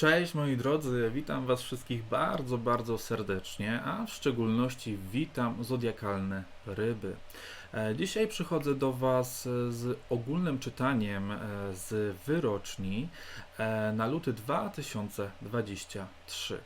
Cześć moi drodzy, witam Was wszystkich bardzo, bardzo serdecznie, a w szczególności witam zodiakalne ryby. E, Dzisiaj przychodzę do Was z ogólnym czytaniem e, z wyroczni e, na luty 2023.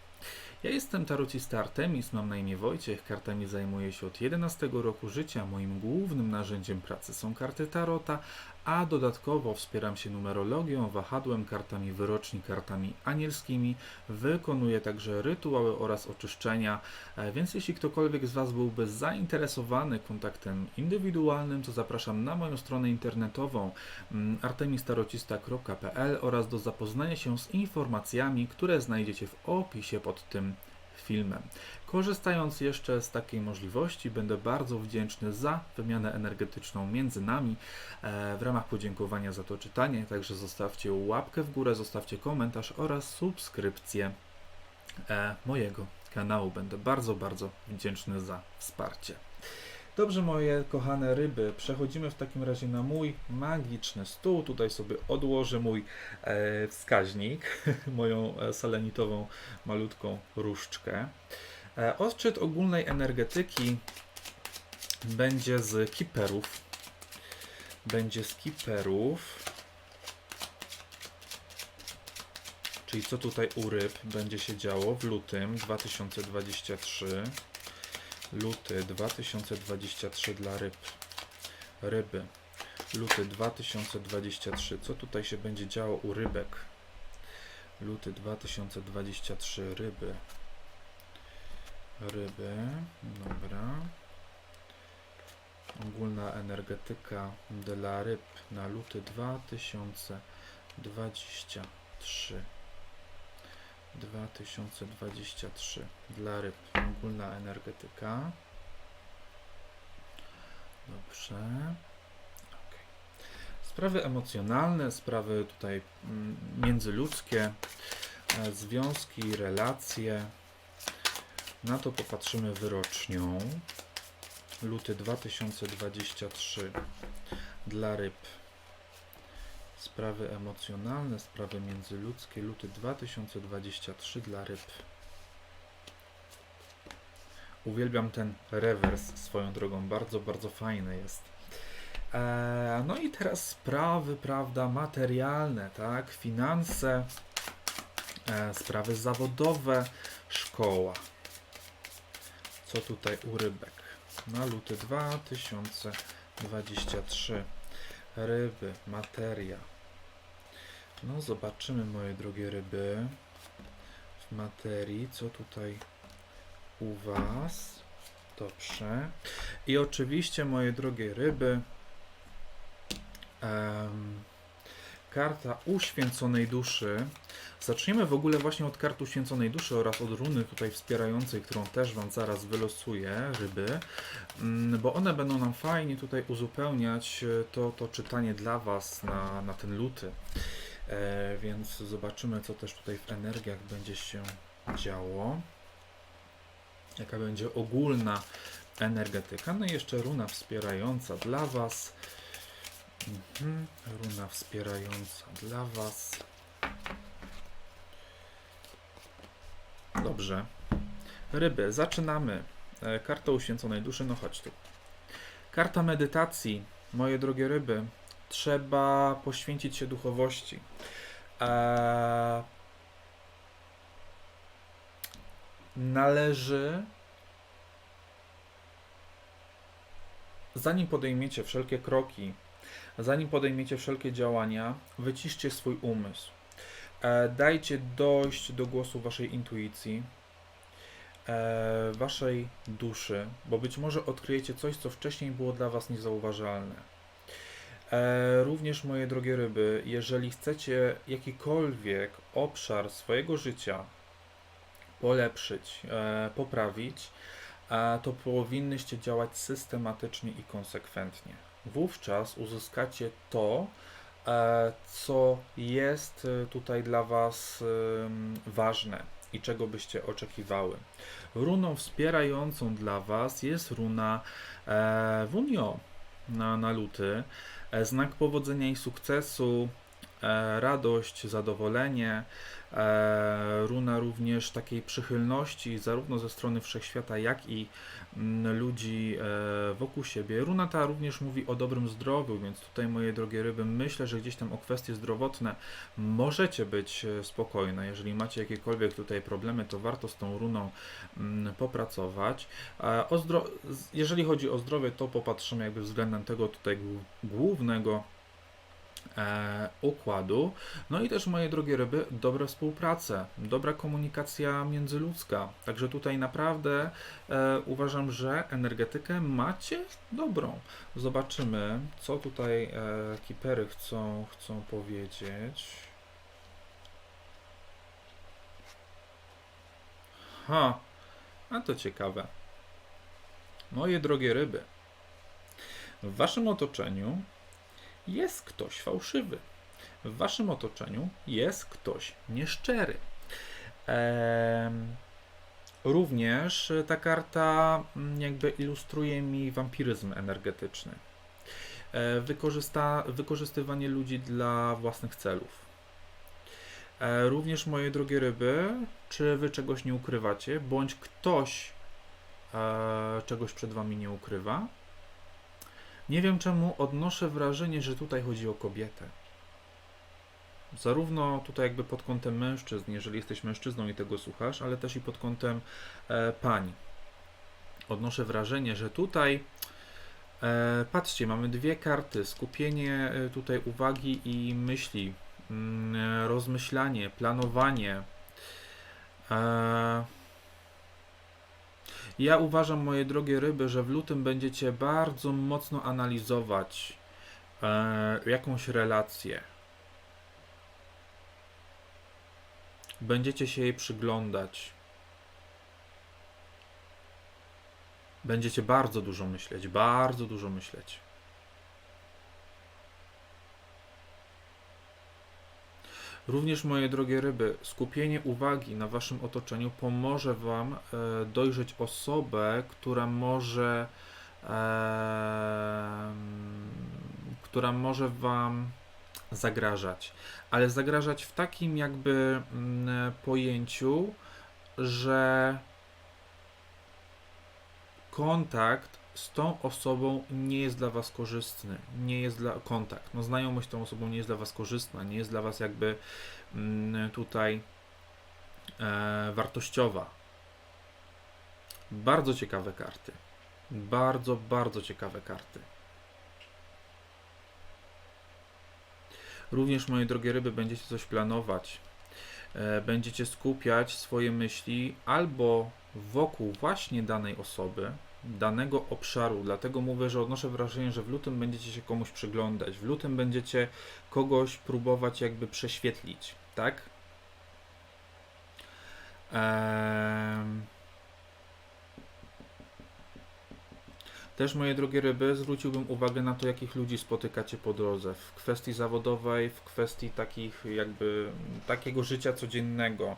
Ja jestem tarocista Artemis, mam na imię Wojciech, kartami zajmuję się od 11 roku życia. Moim głównym narzędziem pracy są karty tarota, a dodatkowo wspieram się numerologią, wahadłem, kartami wyroczni, kartami anielskimi. Wykonuję także rytuały oraz oczyszczenia, e, więc jeśli ktokolwiek z Was byłby zainteresowany kontaktem indywidualnym, to zapraszam na moją stronę internetową mm, artemistarocista.pl oraz do zapoznania się z informacjami, które znajdziecie w opisie pod tym filmem. Korzystając jeszcze z takiej możliwości, będę bardzo wdzięczny za wymianę energetyczną między nami e, w ramach podziękowania za to czytanie. Także zostawcie łapkę w górę, zostawcie komentarz oraz subskrypcję e, mojego kanału. Będę bardzo, bardzo wdzięczny za wsparcie. Dobrze, moje kochane ryby, przechodzimy w takim razie na mój magiczny stół. Tutaj sobie odłożę mój e, wskaźnik, moją e, selenitową malutką różdżkę. E, odczyt ogólnej energetyki będzie z kiperów. Będzie z kiperów. Czyli co tutaj u ryb będzie się działo w lutym 2023. Luty 2023 dla ryb. Ryby. Luty 2023. Co tutaj się będzie działo u rybek? Luty 2023 ryby. Ryby. Dobra. Ogólna energetyka dla ryb na luty 2023. 2023 dla ryb. Ogólna energetyka. Dobrze. Okej. Sprawy emocjonalne, sprawy tutaj mm, międzyludzkie, e, związki, relacje. Na to popatrzymy wyrocznią. Luty 2023 dla ryb. Sprawy emocjonalne, sprawy międzyludzkie, luty 2023 dla ryb. Uwielbiam ten rewers swoją drogą, bardzo, bardzo fajny jest. Eee, no i teraz sprawy, prawda, materialne, tak, finanse, e, sprawy zawodowe, szkoła. Co tutaj u rybek? Na luty 2023. Ryby, materia. No, zobaczymy, moje drogie ryby, w materii, co tutaj u Was. Dobrze. I oczywiście, moje drogie ryby, karta uświęconej duszy. Zaczniemy w ogóle właśnie od karty uświęconej duszy oraz od runy tutaj wspierającej, którą też Wam zaraz wylosuję, ryby, Mm, bo one będą nam fajnie tutaj uzupełniać e, to, to czytanie dla Was na, na ten luty. E, więc zobaczymy, co też tutaj w energiach będzie się działo. Jaka będzie ogólna energetyka. No i jeszcze runa wspierająca dla Was. Mhm. Runa wspierająca dla Was. Dobrze. Ryby, zaczynamy. E, Karta uświęconej duszy, no chodź tu. Karta medytacji, moje drogie ryby. Trzeba poświęcić się duchowości. Eee, należy, zanim podejmiecie wszelkie kroki, zanim podejmiecie wszelkie działania, wyciszcie swój umysł. E, dajcie dojść do głosu waszej intuicji, e, waszej duszy, bo być może odkryjecie coś, co wcześniej było dla was niezauważalne. E, również, moje drogie ryby, jeżeli chcecie jakikolwiek obszar swojego życia polepszyć, e, poprawić, to powinnyście działać systematycznie i konsekwentnie. Wówczas uzyskacie to, e, co jest tutaj dla Was ważne i czego byście oczekiwały. Runą wspierającą dla Was jest runa Wunio na, na luty. E, Znak powodzenia i sukcesu radość, zadowolenie, e, runa również takiej przychylności zarówno ze strony wszechświata, jak i mm, ludzi e, wokół siebie. Runa ta również mówi o dobrym zdrowiu, więc tutaj moje drogie ryby, myślę, że gdzieś tam o kwestie zdrowotne możecie być e, spokojne. Jeżeli macie jakiekolwiek tutaj problemy, to warto z tą runą mm, popracować. E, jeżeli chodzi o zdrowie, to popatrzymy jakby względem tego tutaj głó- głównego e, układu. No i też moje drogie ryby, dobra współpraca, dobra komunikacja międzyludzka. Także tutaj naprawdę e, uważam, że energetykę macie dobrą. Zobaczymy, co tutaj e, kipery chcą, chcą powiedzieć. Ha, a to ciekawe. Moje drogie ryby, w waszym otoczeniu jest ktoś fałszywy. W waszym otoczeniu jest ktoś nieszczery. Em, również ta karta mm, jakby ilustruje mi wampiryzm energetyczny. E, wykorzysta, wykorzystywanie ludzi dla własnych celów. E, również moje drogie ryby, czy wy czegoś nie ukrywacie, bądź ktoś e, czegoś przed wami nie ukrywa? Nie wiem czemu odnoszę wrażenie, że tutaj chodzi o kobietę. Zarówno tutaj jakby pod kątem mężczyzn, jeżeli jesteś mężczyzną i tego słuchasz, ale też i pod kątem e, pań. Odnoszę wrażenie, że tutaj e, patrzcie, mamy dwie karty, skupienie e, tutaj uwagi i myśli, mm, e, rozmyślanie, planowanie. E, ja uważam, moje drogie ryby, że w lutym będziecie bardzo mocno analizować e, jakąś relację. Będziecie się jej przyglądać. Będziecie bardzo dużo myśleć, bardzo dużo myśleć. Również, moje drogie ryby, skupienie uwagi na waszym otoczeniu pomoże wam e, dojrzeć osobę, która może em, która może wam zagrażać, ale zagrażać w takim jakby mm, pojęciu, że kontakt z tą osobą nie jest dla was korzystny, nie jest dla kontakt, no znajomość z tą osobą nie jest dla was korzystna, nie jest dla was jakby mm, tutaj e, wartościowa. Bardzo ciekawe karty. Bardzo, bardzo ciekawe karty. Również, moje drogie ryby, będziecie coś planować. E, Będziecie skupiać swoje myśli albo wokół właśnie danej osoby, danego obszaru. Dlatego mówię, że odnoszę wrażenie, że w lutym będziecie się komuś przyglądać. W lutym będziecie kogoś próbować jakby prześwietlić, tak? Też, moje drogie ryby, zwróciłbym uwagę na to, jakich ludzi spotykacie po drodze. W kwestii zawodowej, w kwestii takich jakby takiego życia codziennego.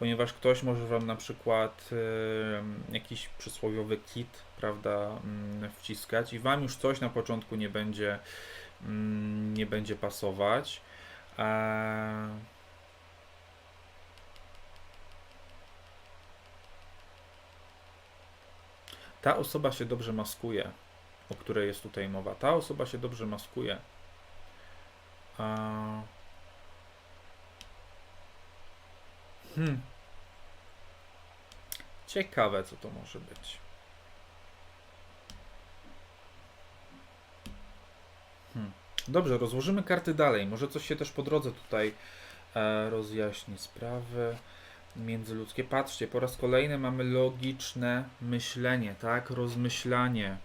Ponieważ ktoś może wam na przykład e, jakiś przysłowiowy kit, prawda, mm, wciskać i wam już coś na początku nie będzie, mm, nie będzie pasować. E, ta osoba się dobrze maskuje, o której jest tutaj mowa. Ta osoba się dobrze maskuje. A... Hmm. Ciekawe, co to może być. Hmm. Dobrze, rozłożymy karty dalej. Może coś się też po drodze tutaj e, rozjaśni. Sprawy międzyludzkie. Patrzcie, po raz kolejny mamy logiczne myślenie, tak? Rozmyślanie.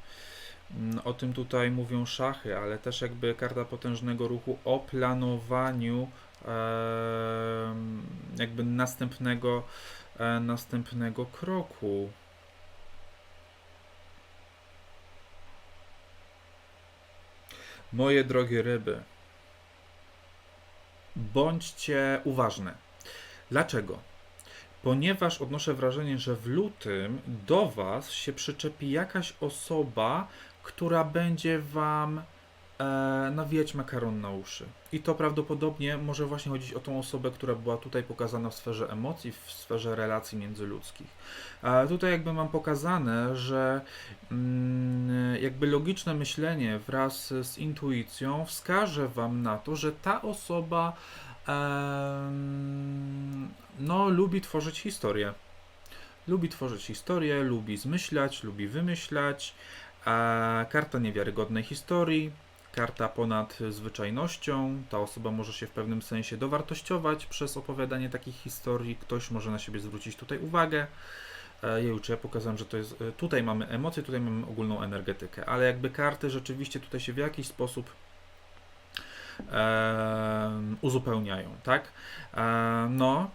Mm, O tym tutaj mówią szachy, ale też jakby karta potężnego ruchu o planowaniu em, jakby następnego, e, następnego kroku. Moje drogie ryby, bądźcie uważne. Dlaczego? Ponieważ odnoszę wrażenie, że w lutym do Was się przyczepi jakaś osoba, która będzie Wam e, nawijać makaron na uszy. I to prawdopodobnie może właśnie chodzić o tą osobę, która była tutaj pokazana w sferze emocji, w sferze relacji międzyludzkich. A tutaj jakby mam pokazane, że mm, jakby logiczne myślenie wraz z intuicją wskaże Wam na to, że ta osoba em, no, lubi tworzyć historię. Lubi tworzyć historię, lubi zmyślać, lubi wymyślać. A karta niewiarygodnej historii, karta ponad zwyczajnością. Ta osoba może się w pewnym sensie dowartościować przez opowiadanie takich historii. Ktoś może na siebie zwrócić tutaj uwagę. E, Jeju, czy ja pokazałem, że to jest. e, Tutaj mamy emocje, tutaj mamy ogólną energetykę, ale jakby karty rzeczywiście tutaj się w jakiś sposób em, uzupełniają, tak? E, no.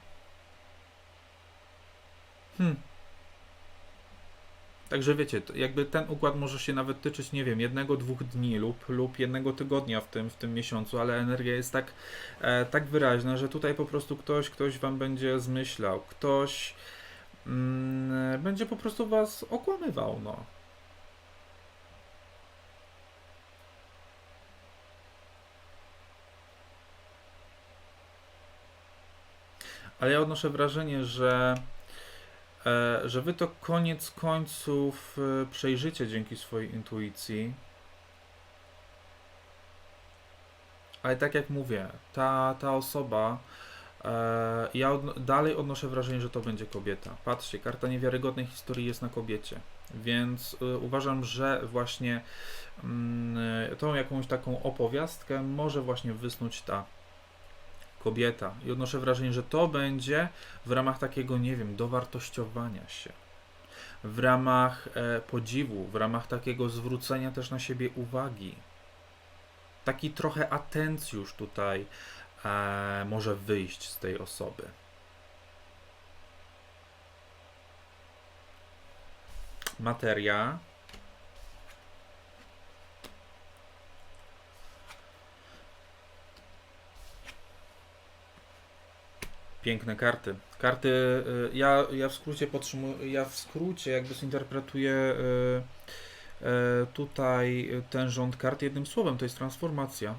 Hmm. Także wiecie, jakby ten układ może się nawet tyczyć, nie wiem, jednego, dwóch dni lub, lub jednego tygodnia w tym, w tym miesiącu, ale energia jest tak, e, tak wyraźna, że tutaj po prostu ktoś, ktoś wam będzie zmyślał, ktoś mm, będzie po prostu was okłamywał, no. Ale ja odnoszę wrażenie, że że wy to koniec końców e, przejrzycie dzięki swojej intuicji. Ale tak jak mówię, ta, ta osoba, e, ja od, dalej odnoszę wrażenie, że to będzie kobieta. Patrzcie, karta niewiarygodnej historii jest na kobiecie, więc e, uważam, że właśnie e, tą jakąś taką opowiastkę może właśnie wysnuć ta kobieta. I odnoszę wrażenie, że to będzie w ramach takiego, nie wiem, dowartościowania się, w ramach e, podziwu, w ramach takiego zwrócenia też na siebie uwagi. Taki trochę atencjusz tutaj e, może wyjść z tej osoby. Materia. Piękne karty. Karty, y, ja, ja w skrócie podtrzymuję, ja w skrócie jakby zinterpretuję y, y, tutaj ten rząd kart jednym słowem, to jest transformacja.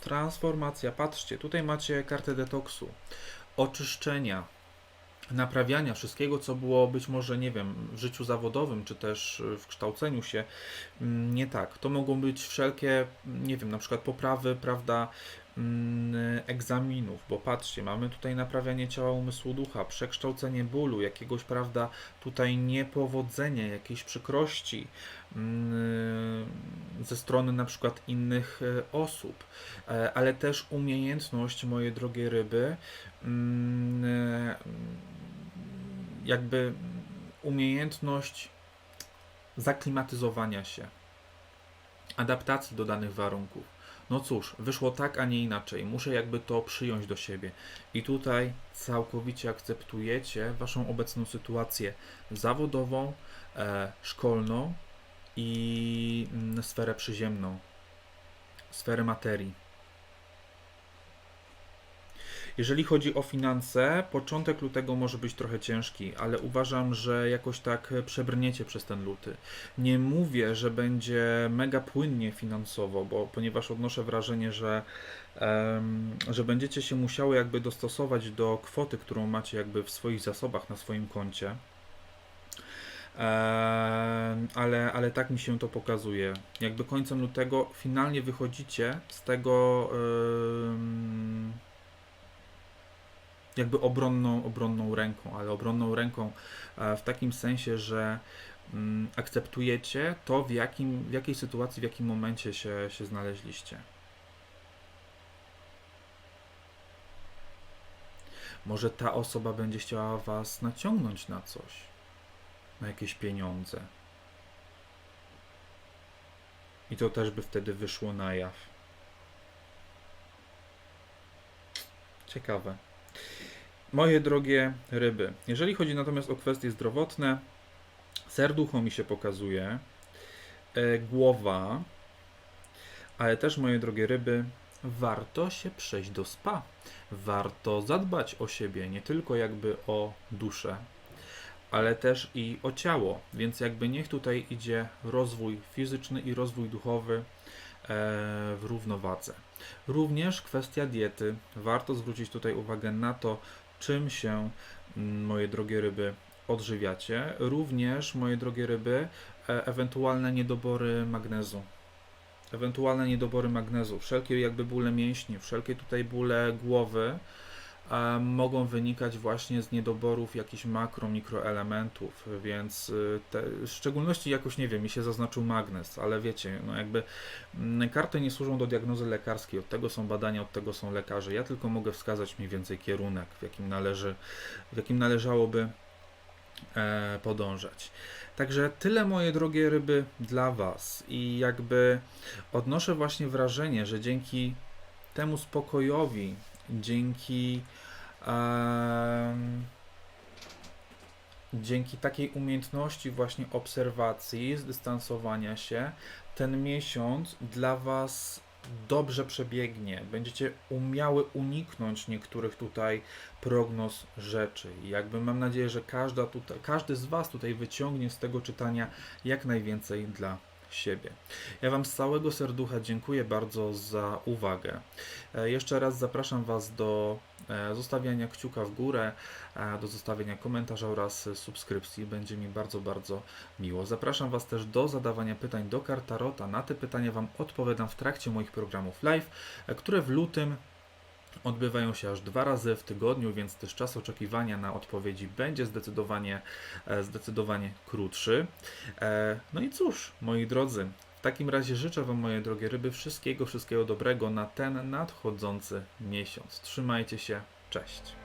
Transformacja, patrzcie, tutaj macie kartę detoksu, oczyszczenia, naprawiania wszystkiego, co było być może, nie wiem, w życiu zawodowym, czy też w kształceniu się mm, nie tak. To mogą być wszelkie, nie wiem, na przykład poprawy, prawda, egzaminów, bo patrzcie, mamy tutaj naprawianie ciała, umysłu, ducha, przekształcenie bólu, jakiegoś, prawda, tutaj niepowodzenia, jakiejś przykrości mm, ze strony na przykład innych e, osób, E, ale też umiejętność, moje drogie ryby, mm, e, jakby umiejętność zaklimatyzowania się, adaptacji do danych warunków. No cóż, wyszło tak, a nie inaczej. Muszę jakby to przyjąć do siebie. I tutaj całkowicie akceptujecie waszą obecną sytuację zawodową, e, szkolną i mm, sferę przyziemną, sferę materii. Jeżeli chodzi o finanse, początek lutego może być trochę ciężki, ale uważam, że jakoś tak przebrniecie przez ten luty. Nie mówię, że będzie mega płynnie finansowo, bo ponieważ odnoszę wrażenie, że, że będziecie się musiały jakby dostosować do kwoty, którą macie jakby w swoich zasobach na swoim koncie. Ale, ale tak mi się to pokazuje. Jakby końcem lutego finalnie wychodzicie z tego em, jakby obronną, obronną ręką, ale obronną ręką e, w takim sensie, że mm, akceptujecie to, w, jakim, w jakiej sytuacji, w jakim momencie się, się znaleźliście. Może ta osoba będzie chciała Was naciągnąć na coś, na jakieś pieniądze. I to też by wtedy wyszło na jaw. Ciekawe. Moje drogie ryby, jeżeli chodzi natomiast o kwestie zdrowotne, serducho mi się pokazuje, e, głowa, ale też moje drogie ryby, warto się przejść do spa. Warto zadbać o siebie, nie tylko jakby o duszę, ale też i o ciało. Więc jakby niech tutaj idzie rozwój fizyczny i rozwój duchowy w równowadze. Również kwestia diety. Warto zwrócić tutaj uwagę na to, czym się, mm, moje drogie ryby, odżywiacie. Również, moje drogie ryby, e, ewentualne niedobory magnezu. Ewentualne niedobory magnezu, wszelkie jakby bóle mięśni, wszelkie tutaj bóle głowy mogą wynikać właśnie z niedoborów jakichś makro, mikroelementów, więc y, te, w szczególności jakoś nie wiem, mi się zaznaczył magnez, ale wiecie, no jakby mm, karty nie służą do diagnozy lekarskiej, od tego są badania, od tego są lekarze. Ja tylko mogę wskazać mniej więcej kierunek, w jakim należy, w jakim należałoby e, podążać. Także tyle moje drogie ryby dla Was i jakby odnoszę właśnie wrażenie, że dzięki temu spokojowi, dzięki em, dzięki takiej umiejętności właśnie obserwacji, zdystansowania się, ten miesiąc dla Was dobrze przebiegnie. Będziecie umiały uniknąć niektórych tutaj prognoz rzeczy. Jakby mam nadzieję, że każda tutaj, każdy z Was tutaj wyciągnie z tego czytania jak najwięcej dla siebie. Ja Wam z całego serducha dziękuję bardzo za uwagę. E, Jeszcze raz zapraszam Was do e, zostawiania kciuka w górę, e, do zostawienia komentarza oraz subskrypcji. Będzie mi bardzo, bardzo miło. Zapraszam Was też do zadawania pytań do Kartarota. Na te pytania Wam odpowiadam w trakcie moich programów live, które w lutym odbywają się aż dwa razy w tygodniu, więc też czas oczekiwania na odpowiedzi będzie zdecydowanie, e, zdecydowanie krótszy. E, No i cóż, moi drodzy, w takim razie życzę Wam, moje drogie ryby, wszystkiego, wszystkiego dobrego na ten nadchodzący miesiąc. Trzymajcie się, cześć.